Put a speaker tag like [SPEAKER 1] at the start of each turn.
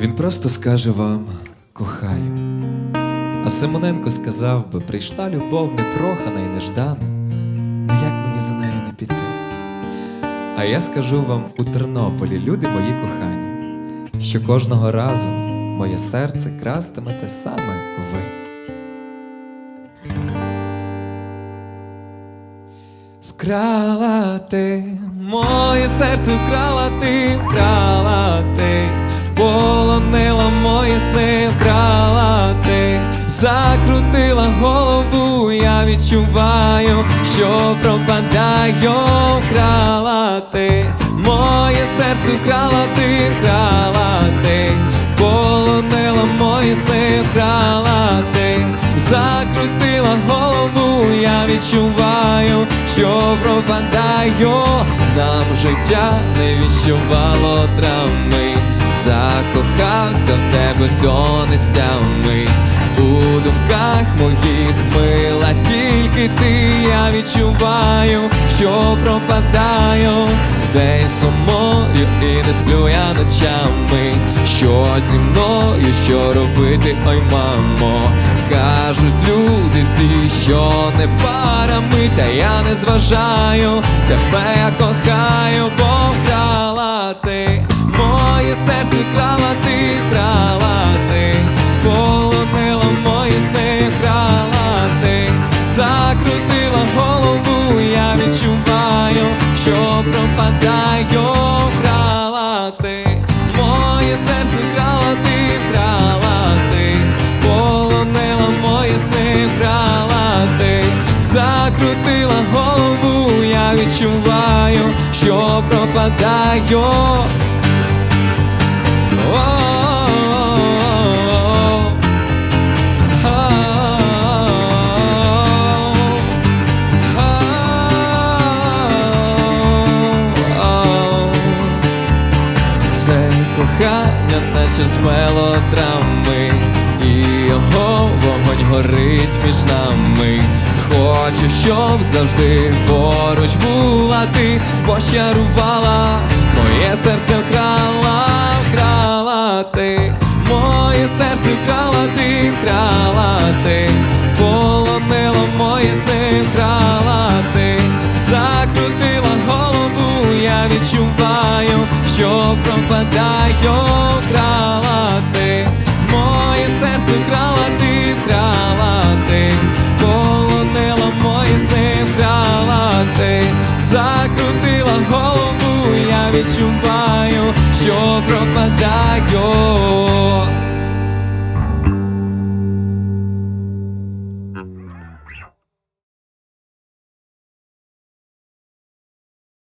[SPEAKER 1] Він просто скаже вам кохаю. А Симоненко сказав би, прийшла любов непрохана і неждана. Ну як мені за нею не піти? А я скажу вам у Тернополі, люди мої кохані, що кожного разу моє серце крастимете саме ви. Вкрала ти, моє серце вкрала ти, вкрала закрутила голову, я відчуваю, що пропадаю, вкрала ти, моє серце вкрала ти, вкрала ти, полонила мої сни, вкрала ти, закрутила голову, я відчуваю, що пропадаю, нам життя не віщувало травми, закохався в тебе до нестями. У думках моїх мила тільки ти, я відчуваю, що пропадаю, десь сумою і не сплю я ночами. Що зі мною, що робити, ой, мамо, кажуть люди всі, що не парами, та я не зважаю, тебе я кохаю, бо вкрала ти, моє серце вкрала ти, що пропадаю, грала ти, моє серце грала ти, грала ти, полонила мої сни, грала ти, закрутила голову, я відчуваю, що пропадаю. Мелодрами, і його вогонь горить між нами. Хочу, щоб завжди поруч була ти, пощарувала, моє серце вкрала, вкрала ти, моє серце вкрала ти, вкрала ти, полонила мої сни, вкрала ти, закрутила голову, я відчуваю, що пропадає, крала ти, моє серце крала ти, крала ти, полонила мої сни, крала ти, закрутила голову, я відчуваю, що пропадаю.